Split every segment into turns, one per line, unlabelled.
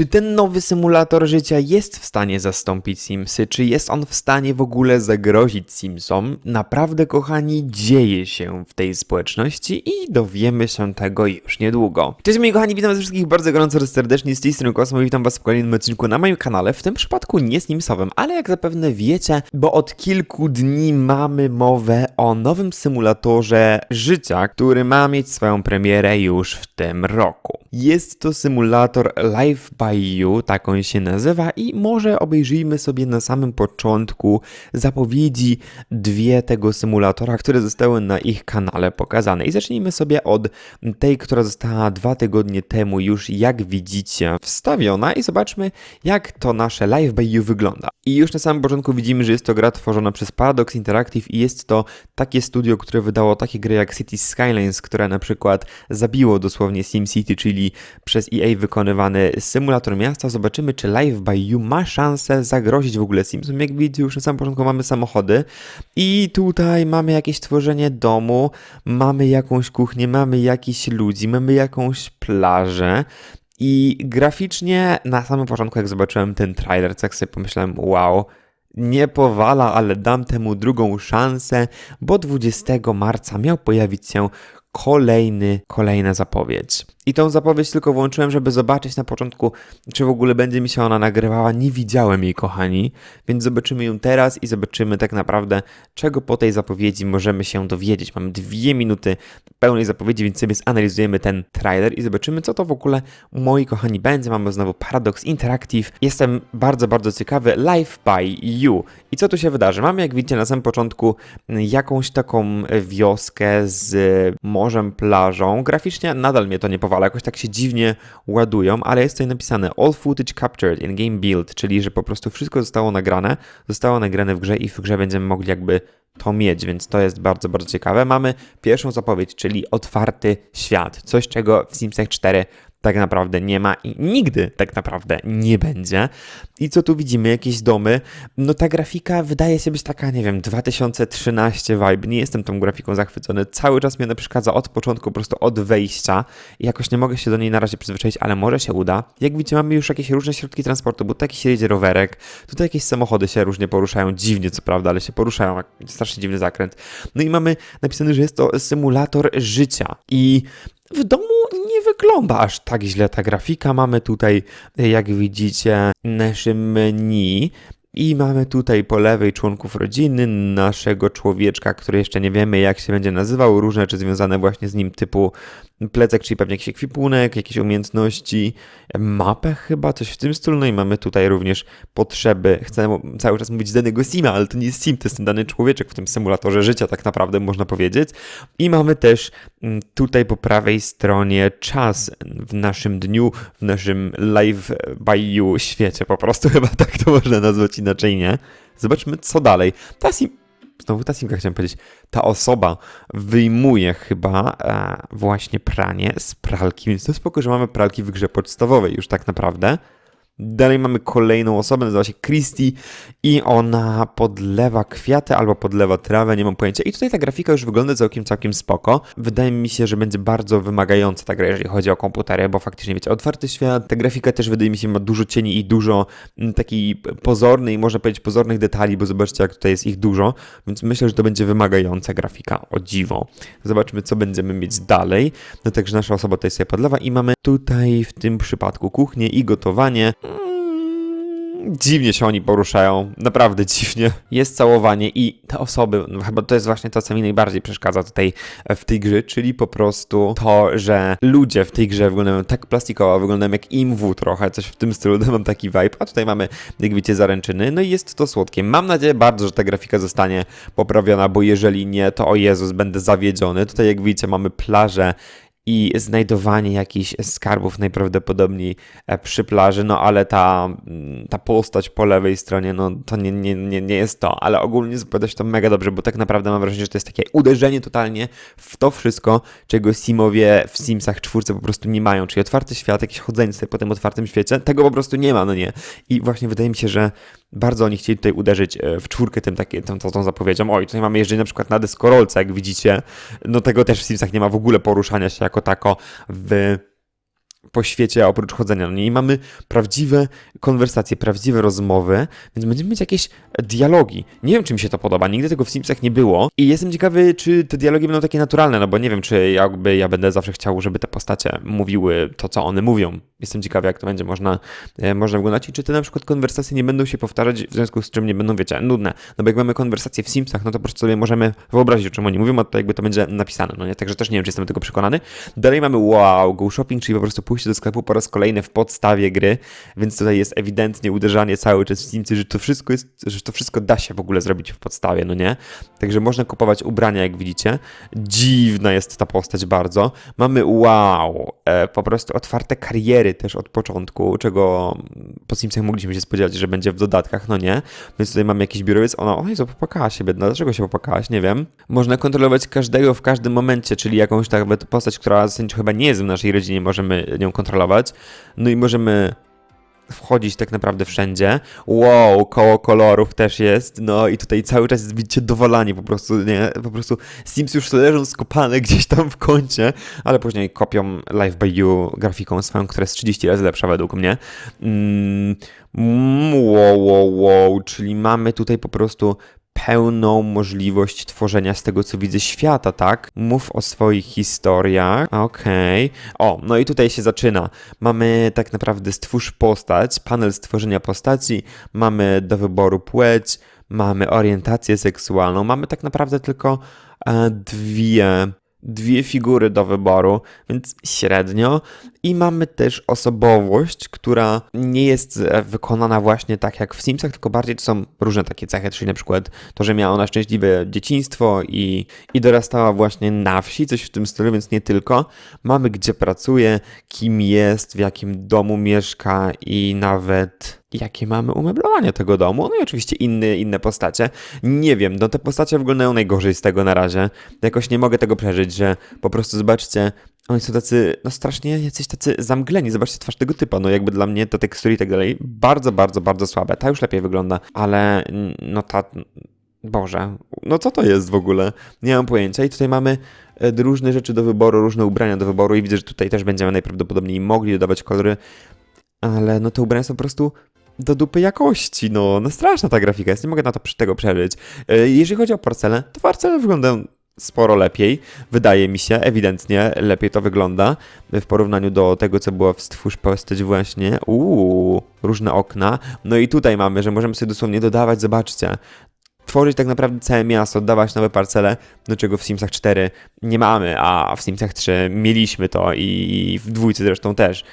Czy ten nowy symulator życia jest w stanie zastąpić Simsy? Czy jest on w stanie w ogóle zagrozić Simsom? Naprawdę, kochani, dzieje się w tej społeczności i dowiemy się tego już niedługo. Cześć moi kochani, witam was wszystkich bardzo gorąco, serdecznie, z tej strony Kosmo i witam was w kolejnym odcinku na moim kanale, w tym przypadku nie Simsowym, ale jak zapewne wiecie, bo od kilku dni mamy mowę o nowym symulatorze życia, który ma mieć swoją premierę już w tym roku. Jest to symulator Life by You, tak on się nazywa i może obejrzyjmy sobie na samym początku zapowiedzi dwie tego symulatora, które zostały na ich kanale pokazane. I zacznijmy sobie od tej, która została dwa tygodnie temu już, jak widzicie, wstawiona i zobaczmy, jak to nasze Live by You wygląda. I już na samym początku widzimy, że jest to gra tworzona przez Paradox Interactive i jest to takie studio, które wydało takie gry jak City Skylines, które na przykład zabiło dosłownie SimCity, czyli przez EA wykonywany symulator miasta. Zobaczymy, czy Live by You ma szansę zagrozić w ogóle Simsom. Jak widzicie, już na samym początku mamy samochody i tutaj mamy jakieś tworzenie domu, mamy jakąś kuchnię, mamy jakichś ludzi, mamy jakąś plażę. I graficznie na samym początku, jak zobaczyłem ten trailer, tak sobie pomyślałem, wow, nie powala, ale dam temu drugą szansę, bo 20 marca miał pojawić się kolejny, kolejna zapowiedź. I tą zapowiedź tylko włączyłem, żeby zobaczyć na początku, czy w ogóle będzie mi się ona nagrywała. Nie widziałem jej, kochani, więc zobaczymy ją teraz i zobaczymy tak naprawdę, czego po tej zapowiedzi możemy się dowiedzieć. Mamy dwie minuty pełnej zapowiedzi, więc sobie zanalizujemy ten trailer i zobaczymy, co to w ogóle, moi kochani, będzie. Mamy znowu Paradox Interactive. Jestem bardzo, bardzo ciekawy. Life by You. I co tu się wydarzy? Mamy, jak widzicie, na samym początku jakąś taką wioskę z morzem, plażą. Graficznie nadal mnie to nie powala, jakoś tak się dziwnie ładują, ale jest tutaj napisane All footage captured in game build, czyli że po prostu wszystko zostało nagrane, zostało nagrane w grze i w grze będziemy mogli jakby to mieć, więc to jest bardzo, bardzo ciekawe. Mamy pierwszą zapowiedź, czyli otwarty świat, coś czego w Simsach 4 tak naprawdę nie ma i nigdy tak naprawdę nie będzie. I co tu widzimy? Jakieś domy. No ta grafika wydaje się być taka, nie wiem, 2013 vibe. Nie jestem tą grafiką zachwycony. Cały czas mnie ona przeszkadza od początku, po prostu od wejścia. I jakoś nie mogę się do niej na razie przyzwyczaić, ale może się uda. Jak widzicie, mamy już jakieś różne środki transportu, bo taki się jedzie rowerek. Tutaj jakieś samochody się różnie poruszają. Dziwnie, co prawda, ale się poruszają. Strasznie dziwny zakręt. No i mamy napisane, że jest to symulator życia. I w domu wygląda aż tak źle ta grafika. Mamy tutaj, jak widzicie, nasze menu. I mamy tutaj po lewej członków rodziny, naszego człowieczka, który jeszcze nie wiemy jak się będzie nazywał, różne rzeczy związane właśnie z nim, typu plecak, czyli pewnie jakiś ekwipunek, jakieś umiejętności, mapę chyba, coś w tym stylu. No i mamy tutaj również potrzeby, chcę cały czas mówić danego sima, ale to nie jest sim, to jest ten dany człowieczek w tym symulatorze życia, tak naprawdę można powiedzieć. I mamy też mm, tutaj po prawej stronie czas w naszym dniu, w naszym live by you świecie, po prostu chyba tak to można nazwać inaczej nie. Zobaczmy co dalej. Ta sim znowu ta simka chciałem powiedzieć, ta osoba wyjmuje chyba e, właśnie pranie z pralki, więc to spoko, że mamy pralki w grze podstawowej już tak naprawdę. Dalej mamy kolejną osobę, nazywa się Christy i ona podlewa kwiaty albo podlewa trawę, nie mam pojęcia. I tutaj ta grafika już wygląda całkiem, całkiem spoko. Wydaje mi się, że będzie bardzo wymagająca ta gra, jeżeli chodzi o komputery, bo faktycznie wiecie, otwarty świat, ta grafika też wydaje mi się ma dużo cieni i dużo m, takiej pozornej, można powiedzieć pozornych detali, bo zobaczcie jak tutaj jest ich dużo, więc myślę, że to będzie wymagająca grafika, o dziwo. Zobaczmy, co będziemy mieć dalej. No także nasza osoba tutaj sobie podlewa i mamy tutaj w tym przypadku kuchnię i gotowanie. Dziwnie się oni poruszają, naprawdę dziwnie. Jest całowanie i te osoby, no chyba to jest właśnie to, co mi najbardziej przeszkadza tutaj w tej grze, czyli po prostu to, że ludzie w tej grze wyglądają tak plastikowo, wyglądają jak imwu trochę, coś w tym stylu, mam taki vibe, a tutaj mamy, jak widzicie, zaręczyny, no i jest to słodkie. Mam nadzieję bardzo, że ta grafika zostanie poprawiona, bo jeżeli nie, to o Jezus, będę zawiedziony. Tutaj, jak widzicie, mamy plażę i znajdowanie jakichś skarbów najprawdopodobniej e, przy plaży, no ale ta, mm, ta postać po lewej stronie, no to nie, nie, nie, nie jest to, ale ogólnie zapowiada to mega dobrze, bo tak naprawdę mam wrażenie, że to jest takie uderzenie totalnie w to wszystko, czego Simowie w Simsach czwórce po prostu nie mają, czyli otwarty świat, jakieś chodzenie sobie po tym otwartym świecie, tego po prostu nie ma, no nie. I właśnie wydaje mi się, że bardzo oni chcieli tutaj uderzyć e, w czwórkę tym, takie, tą, tą, zapowiedzią. Oj, tutaj mamy jeżdżenie na przykład na deskorolce, jak widzicie. No tego też w Simsach nie ma w ogóle poruszania się jako tako w po świecie oprócz chodzenia. No nie? I mamy prawdziwe konwersacje, prawdziwe rozmowy, więc będziemy mieć jakieś dialogi. Nie wiem, czy mi się to podoba, nigdy tego w Simsach nie było i jestem ciekawy, czy te dialogi będą takie naturalne, no bo nie wiem, czy jakby ja będę zawsze chciał, żeby te postacie mówiły to, co one mówią. Jestem ciekawy, jak to będzie można, e, można wyglądać i czy te na przykład konwersacje nie będą się powtarzać, w związku z czym nie będą, wiecie, nudne. No bo jak mamy konwersacje w Simsach, no to po prostu sobie możemy wyobrazić, o czym oni mówią, a to jakby to będzie napisane, no nie? Także też nie wiem, czy jestem tego przekonany. Dalej mamy wow, go shopping, czyli po prostu pójście do sklepu po raz kolejny w podstawie gry, więc tutaj jest ewidentnie uderzanie cały czas w Simsy, że to wszystko jest, że to wszystko da się w ogóle zrobić w podstawie, no nie? Także można kupować ubrania, jak widzicie. Dziwna jest ta postać bardzo. Mamy wow, e, po prostu otwarte kariery też od początku, czego po Simsach mogliśmy się spodziewać, że będzie w dodatkach, no nie? Więc tutaj mamy jakiś biurowiec, ona, oj, co popłakała się biedna, dlaczego się popłakałaś, nie wiem. Można kontrolować każdego w każdym momencie, czyli jakąś tak postać, która zasadniczo chyba nie jest w naszej rodzinie, możemy nią kontrolować. No i możemy wchodzić tak naprawdę wszędzie. Wow, koło kolorów też jest. No i tutaj cały czas widzicie, dowalanie po prostu, nie? Po prostu Sims już leżą skopane gdzieś tam w kącie, ale później kopią Live by You grafiką swoją, która jest 30 razy lepsza według mnie. Mm, wow, wow, wow, czyli mamy tutaj po prostu pełną możliwość tworzenia z tego, co widzę, świata, tak? Mów o swoich historiach. Okej. Okay. O, no i tutaj się zaczyna. Mamy tak naprawdę stwórz postać, panel stworzenia postaci, mamy do wyboru płeć, mamy orientację seksualną, mamy tak naprawdę tylko e, dwie dwie figury do wyboru, więc średnio. I mamy też osobowość, która nie jest wykonana właśnie tak jak w Simsach, tylko bardziej to są różne takie cechy, czyli na przykład to, że miała ona szczęśliwe dzieciństwo i, i dorastała właśnie na wsi, coś w tym stylu, więc nie tylko. Mamy gdzie pracuje, kim jest, w jakim domu mieszka i nawet jakie mamy umeblowanie tego domu. No i oczywiście inne, inne postacie. Nie wiem, no te postacie wyglądają najgorzej z tego na razie. Jakoś nie mogę tego przeżyć, że po prostu zobaczcie, oni są tacy, no strasznie jacyś tacy zamgleni. Zobaczcie twarz tego typa, no jakby dla mnie to tekstury i tak dalej. Bardzo, bardzo, bardzo słabe. Ta już lepiej wygląda, ale no ta... Boże, no co to jest w ogóle? Nie mam pojęcia. I tutaj mamy e, różne rzeczy do wyboru, różne ubrania do wyboru i widzę, że tutaj też będziemy najprawdopodobniej mogli dodawać kolory, ale no te ubrania są po prostu do dupy jakości, no, no straszna ta grafika jest, nie mogę na to tego przeżyć. E, jeżeli chodzi o parcele, to parcele wyglądają sporo lepiej, wydaje mi się, ewidentnie lepiej to wygląda w porównaniu do tego, co było w Stwórz Postać właśnie. Uuu, różne okna. No i tutaj mamy, że możemy sobie dosłownie dodawać, zobaczcie, tworzyć tak naprawdę całe miasto, oddawać nowe parcele, do czego w Simsach 4 nie mamy, a w Simsach 3 mieliśmy to i w dwójce zresztą też.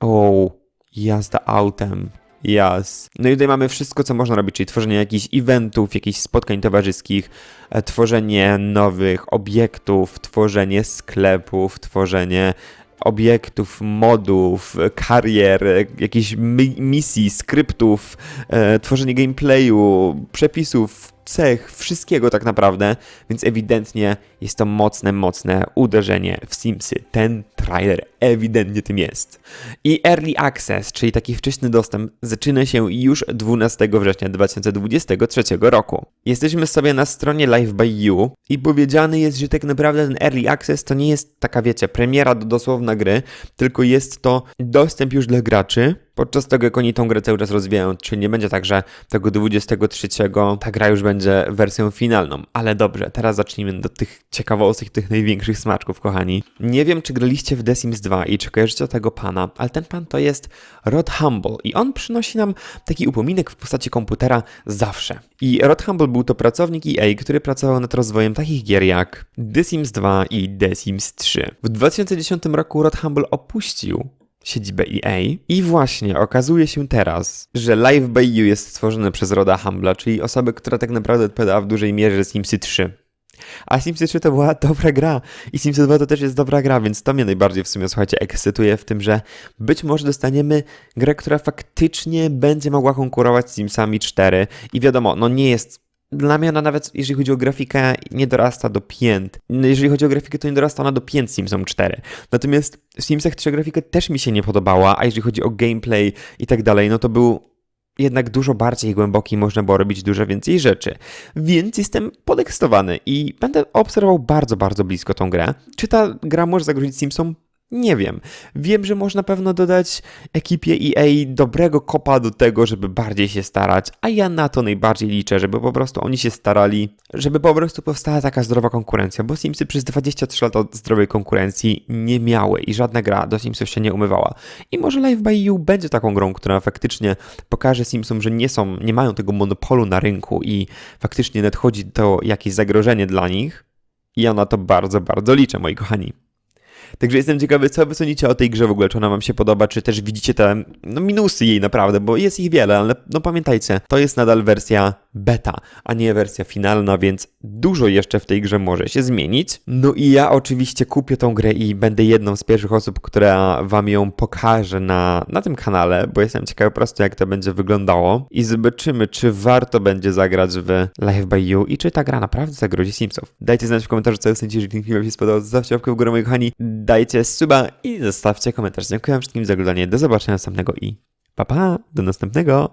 O, jazda autem. Yes. No i tutaj mamy wszystko, co można robić, czyli tworzenie jakichś eventów, jakichś spotkań towarzyskich, e, tworzenie nowych obiektów, tworzenie sklepów, tworzenie obiektów, modów, karier, jakichś misji, skryptów, e, tworzenie gameplayu, przepisów, cech, wszystkiego tak naprawdę, więc ewidentnie jest to mocne, mocne uderzenie w Simsy. Ten trailer ewidentnie tym jest. I Early Access, czyli taki wczesny dostęp, zaczyna się już 12 września 2023 roku. Jesteśmy sobie na stronie Live by You i powiedziane jest, że tak naprawdę ten Early Access to nie jest taka, wiecie, premiera do dosłowna gry, tylko jest to dostęp już dla graczy, podczas tego, jak oni tą grę cały czas rozwijają, czyli nie będzie tak, że tego 23 ta gra już będzie wersją finalną. Ale dobrze, teraz zacznijmy do tych ciekawostek, tych największych smaczków, kochani. Nie wiem, czy graliście w The Sims 2 i czy kojarzycie tego pana, ale ten pan to jest Rod Humble i on przynosi nam taki upominek w postaci komputera zawsze. I Rod Humble był to pracownik EA, który pracował nad rozwojem takich gier jak The Sims 2 i The Sims 3. W 2010 roku Rod Humble opuścił siedzibę EA. I właśnie okazuje się teraz, że Live by You jest stworzone przez Roda Humbla, czyli osoby, która tak naprawdę odpowiadała w dużej mierze Simsy 3. A Simsy 3 to była dobra gra i Simsy 2 to też jest dobra gra, więc to mnie najbardziej w sumie, słuchajcie, ekscytuje w tym, że być może dostaniemy grę, która faktycznie będzie mogła konkurować z Simsami 4 i wiadomo, no nie jest dla mnie ona nawet, jeżeli chodzi o grafikę, nie dorasta do pięt. Jeżeli chodzi o grafikę, to nie dorasta ona do pięt Simsom 4. Natomiast w Simsach 3 grafika też mi się nie podobała, a jeżeli chodzi o gameplay i tak dalej, no to był jednak dużo bardziej głęboki, można było robić dużo więcej rzeczy. Więc jestem podekscytowany i będę obserwował bardzo, bardzo blisko tą grę. Czy ta gra może zagrozić Simsom? Nie wiem. Wiem, że można pewno dodać ekipie EA dobrego kopa do tego, żeby bardziej się starać, a ja na to najbardziej liczę, żeby po prostu oni się starali, żeby po prostu powstała taka zdrowa konkurencja, bo Simsy przez 23 lata zdrowej konkurencji nie miały i żadna gra do Simsów się nie umywała. I może Live by You będzie taką grą, która faktycznie pokaże Simsom, że nie są, nie mają tego monopolu na rynku i faktycznie nadchodzi to jakieś zagrożenie dla nich. I ja na to bardzo, bardzo liczę, moi kochani. Także jestem ciekawy, co wy sądzicie o tej grze w ogóle, czy ona wam się podoba, czy też widzicie te no, minusy jej naprawdę, bo jest ich wiele, ale no pamiętajcie, to jest nadal wersja beta, a nie wersja finalna, więc dużo jeszcze w tej grze może się zmienić. No i ja oczywiście kupię tą grę i będę jedną z pierwszych osób, która wam ją pokaże na, na tym kanale, bo jestem ciekawy po prostu, jak to będzie wyglądało i zobaczymy, czy warto będzie zagrać w Live by You i czy ta gra naprawdę zagrozi Simsów. Dajcie znać w komentarzu, co sądzicie, jeżeli ten film się spodobał, zostawcie łapkę w górę, moi kochani, dajcie suba i zostawcie komentarz. Dziękuję wszystkim za oglądanie, do zobaczenia następnego i pa pa, do następnego!